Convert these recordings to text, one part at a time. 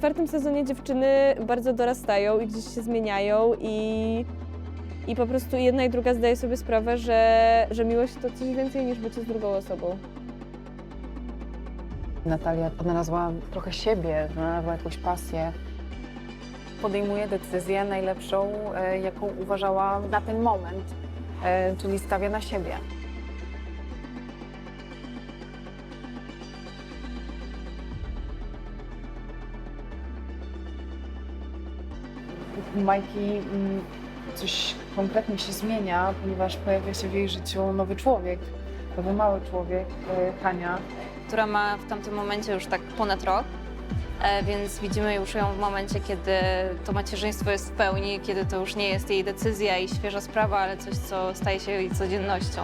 czwartym sezonie dziewczyny bardzo dorastają i gdzieś się zmieniają i, i po prostu jedna i druga zdaje sobie sprawę, że, że miłość to coś więcej niż bycie z drugą osobą. Natalia odnalazła trochę siebie, znalazła jakąś pasję. Podejmuje decyzję najlepszą, e, jaką uważała na ten moment, e, czyli stawia na siebie. U Majki mm, coś konkretnie się zmienia, ponieważ pojawia się w jej życiu nowy człowiek, nowy mały człowiek, e, Hania. która ma w tamtym momencie już tak ponad rok, e, więc widzimy już ją w momencie, kiedy to macierzyństwo jest w pełni, kiedy to już nie jest jej decyzja i świeża sprawa, ale coś, co staje się jej codziennością.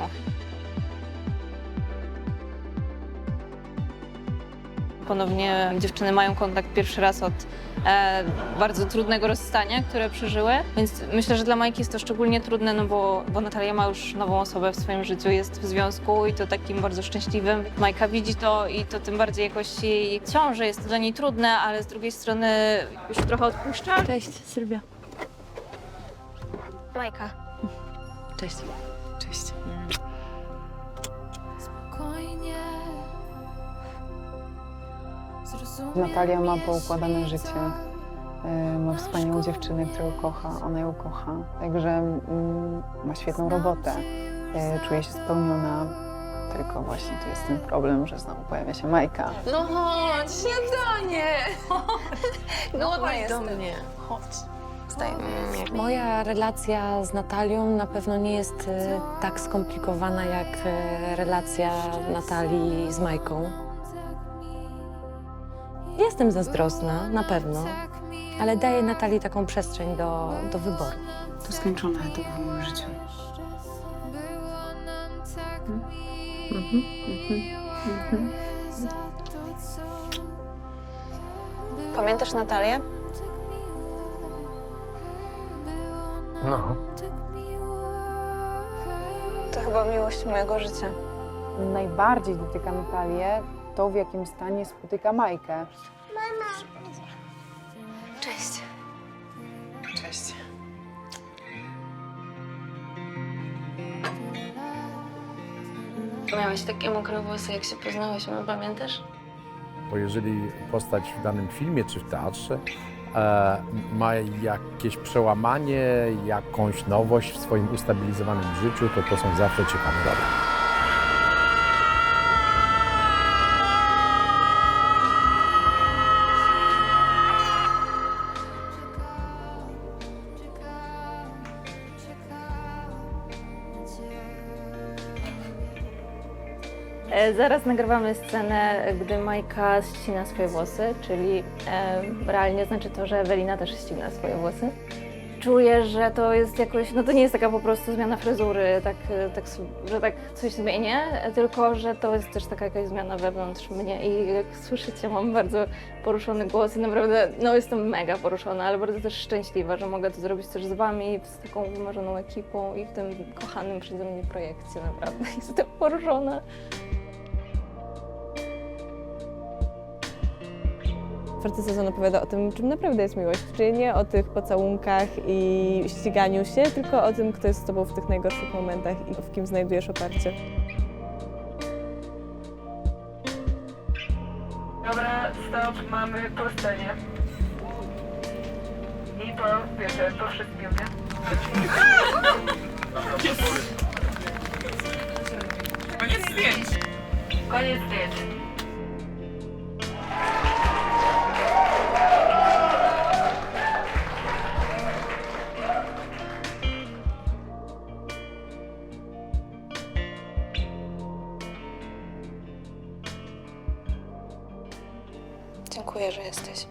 Ponownie dziewczyny mają kontakt pierwszy raz od e, bardzo trudnego rozstania, które przeżyły, więc myślę, że dla Majki jest to szczególnie trudne, no bo, bo Natalia ma już nową osobę w swoim życiu, jest w związku i to takim bardzo szczęśliwym. Majka widzi to i to tym bardziej jakoś jej ciąży, jest to dla niej trudne, ale z drugiej strony już trochę odpuszcza. Cześć, Sylwia. Majka. Cześć. Cześć. Natalia ma poukładane życie. E, Ma wspaniałą dziewczynę, którą kocha, ona ją kocha. Także mm, ma świetną robotę. E, Czuje się spełniona. Tylko właśnie tu jest ten problem, że znowu pojawia się Majka. No chodź, śniadanie! Głodna Chodź do mnie, chodź. Moja relacja z Natalią na pewno nie jest e, tak skomplikowana jak relacja Natalii z Majką. Jestem zazdrosna, na pewno, ale daję Natalii taką przestrzeń do, do wyboru. To skończone etap w moim życiu. Mhm, mhm, mhm. Pamiętasz Natalię? No, To chyba miłość mojego życia. Najbardziej dotyka Natalię to, w jakim stanie spotyka Majkę. Cześć. Cześć. Miałeś takie mokre włosy, jak się poznałyśmy, pamiętasz? bo jeżeli postać w danym filmie czy w teatrze e, ma jakieś przełamanie, jakąś nowość w swoim ustabilizowanym życiu, to to są zawsze ciekawe role. Zaraz nagrywamy scenę, gdy Majka ścina swoje włosy, czyli e, realnie znaczy to, że Ewelina też ścina swoje włosy. Czuję, że to jest jakoś, no to nie jest taka po prostu zmiana fryzury, tak, e, tak, że tak coś zmienię, e, tylko że to jest też taka jakaś zmiana wewnątrz mnie i jak słyszycie, mam bardzo poruszony głos i naprawdę, no jestem mega poruszona, ale bardzo też szczęśliwa, że mogę to zrobić też z Wami, z taką wymarzoną ekipą i w tym kochanym przeze mnie projekcie, naprawdę jestem poruszona. Czwarty sezon opowiada o tym, czym naprawdę jest miłość, czyli nie o tych pocałunkach i ściganiu się, tylko o tym, kto jest z tobą w tych najgorszych momentach i w kim znajdujesz oparcie. Dobra, stop, mamy po scenie. I po, wiecie, po wszystkim, nie? Koniec zdjęć. Koniec zdjęć. Dziękuję, że jesteś.